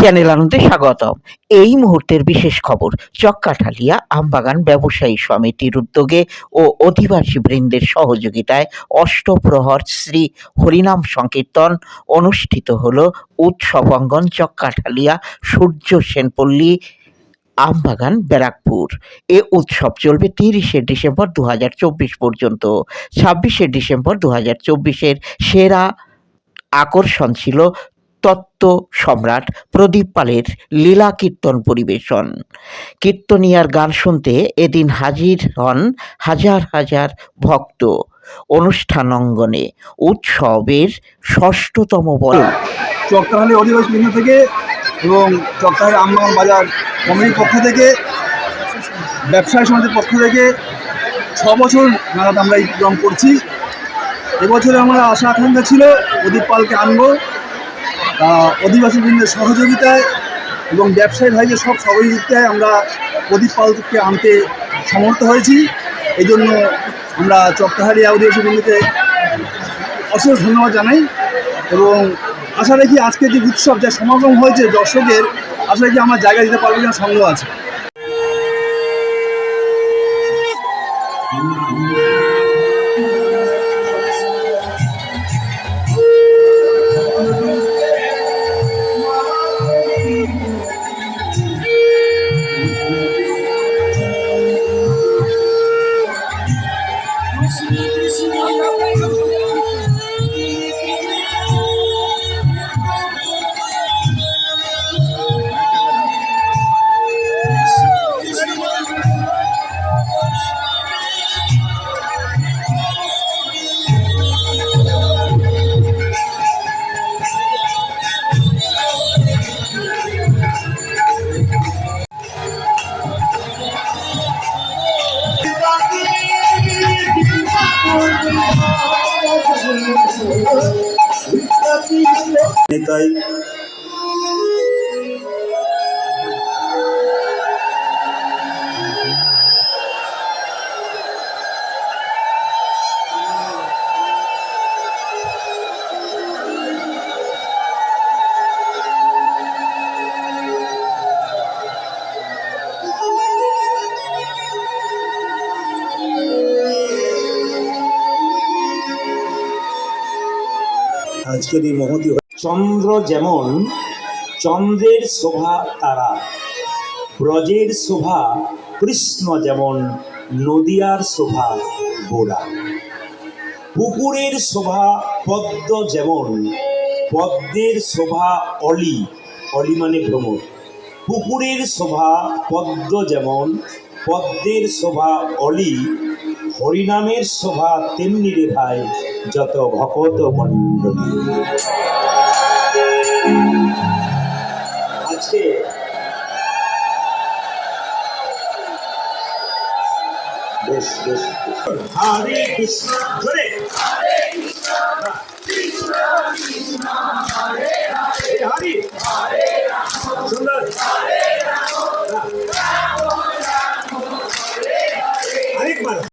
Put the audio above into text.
Channel আনন্দে স্বাগতম। এই মুহূর্তের বিশেষ খবর, চক্কাঠালিয়া আমবাগান ব্যবসায়ী সমিতির উদ্যোগে ও অধিবাসী বৃন্দের সহযোগিতায় অষ্টপ্রহর শ্রী হরিনাম সংকীর্তন অনুষ্ঠিত হল উৎসবাঙ্গন চক্কাঠালিয়া সূর্য সেনপল্লী আমবাগান ব্যারাকপুর। এ উৎসব চলবে তিরিশে ডিসেম্বর দু হাজার চব্বিশ পর্যন্ত। ছাব্বিশে ডিসেম্বর দু হাজার সেরা আকর্ষণ ছিল তত্ত্ব সম্রাট প্রদীপ পালের লীলা কীর্তন পরিবেশন। কীর্তনিয়ার গান শুনতে এদিন হাজির হন হাজার হাজার ভক্ত। অনুষ্ঠান অঙ্গনে উৎসবের ষষ্ঠতম বর্ষ। চকটাহালি অধিবাসী থেকে এবং চকটাহালি আমবাগান বাজার কমিটির পক্ষ থেকে, ব্যবসায়ী সমিতির পক্ষ থেকে ছ বছর নাগাদ আমরা এই করছি। এবছরে আমার আশা আকাঙ্ক্ষা ছিল প্রদীপ পালকে আনব। অধিবাসী বৃন্দের সহযোগিতায় এবং ব্যবসায়ী ভাইদের সব সহযোগিতায় আমরা প্রদীপ পালকে আনতে সমর্থ হয়েছি। এই জন্য আমরা চকটাহালি অধিবাসী বৃন্দকে অশেষ ধন্যবাদ জানাই এবং আশা রাখি আজকে যে উৎসব, যা সমাগম হয়েছে দর্শকের, আশা রাখি আমার জায়গা দিতে পারব কিনা সন্দেহ আছে। নেতাই আজকের এই মহতি চন্দ্র যেমন চন্দ্রের শোভা তারা, ব্রজের শোভা কৃষ্ণ যেমন নদিয়ার শোভা গোড়া। পুকুরের শোভা পদ্ম যেমন, পদ্মের শোভা অলি অলি মানে ভ্রমর পুকুরের শোভা পদ্ম যেমন, পদ্মের শোভা অলি হরিনামের শোভা তেমনি রে ভাই যত ভকত মণ্ডলী আজকে। হরে কৃষ্ণ জোরে